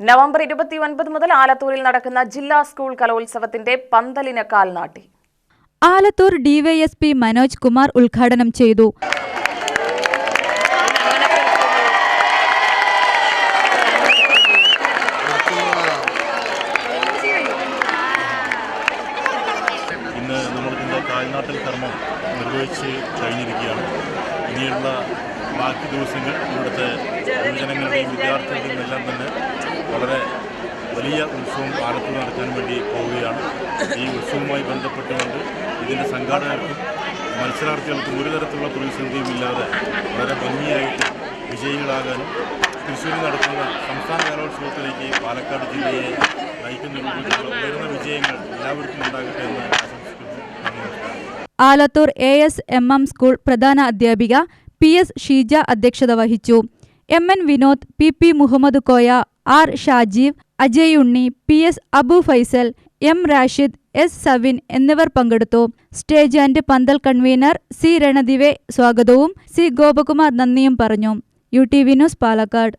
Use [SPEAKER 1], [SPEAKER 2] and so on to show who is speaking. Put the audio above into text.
[SPEAKER 1] November ഇരുപത്തി ഒൻപത് മുതൽ ആലത്തൂരിൽ നടക്കുന്ന ജില്ലാ സ്കൂൾ കലോത്സവത്തിന്റെ പന്തലിന് കാൽനാട്ടി
[SPEAKER 2] ആലത്തൂർ ഡിവൈഎസ്പി മനോജ് കുമാർ ഉദ്ഘാടനം ചെയ്തു.
[SPEAKER 3] ഇന്ന് നമ്മളിതിന്റെ കാൽനാട്ടൽ കർമ്മം നിർവഹിച്ച് കഴിഞ്ഞിരിക്കുകയാണ്. ഇനിയുള്ള ബാക്കി ദിവസങ്ങൾ ഇവിടുത്തെ യുവജനങ്ങളുടെയും വിദ്യാർത്ഥികളുടെയും എല്ലാം തന്നെ വളരെ വലിയ ഉത്സവം ആലത്തൂർ നടക്കാൻ വേണ്ടി പോവുകയാണ്. ഈ ഉത്സവവുമായി ബന്ധപ്പെട്ടുകൊണ്ട് ഇതിന്റെ സംഘാടകർക്കും മത്സരാർത്ഥികൾക്കും ഒരു തരത്തിലുള്ള പ്രതിസന്ധിയും ഇല്ലാതെ വളരെ ഭംഗിയായിട്ട് വിജയികളാകാനും തൃശ്ശൂരിൽ നടക്കുന്ന സംസ്ഥാന കലോത്സവത്തിലേക്ക് പാലക്കാട് ജില്ലയെ നയിക്കുന്ന ഉയർന്ന വിജയങ്ങൾ എല്ലാവർക്കും ഉണ്ടാകട്ടെ എന്ന് ആശംസിക്കുന്നു.
[SPEAKER 2] Alathur A S M M school പ്രധാന അധ്യാപിക പി എസ് ഷീജ അധ്യക്ഷത വഹിച്ചു. M N Vinod P P Muhammad Koya R Shajeev Ajay Unni P S Abu Faisal M Rashid S Savin എന്നിവർ പങ്കെടുത്തു. സ്റ്റേജ് ആൻഡ് പന്തൽ കൺവീനർ സി രണദിവെ സ്വാഗതവും C Gopakumar നന്ദിയും പറഞ്ഞു. U T V news Palakkad.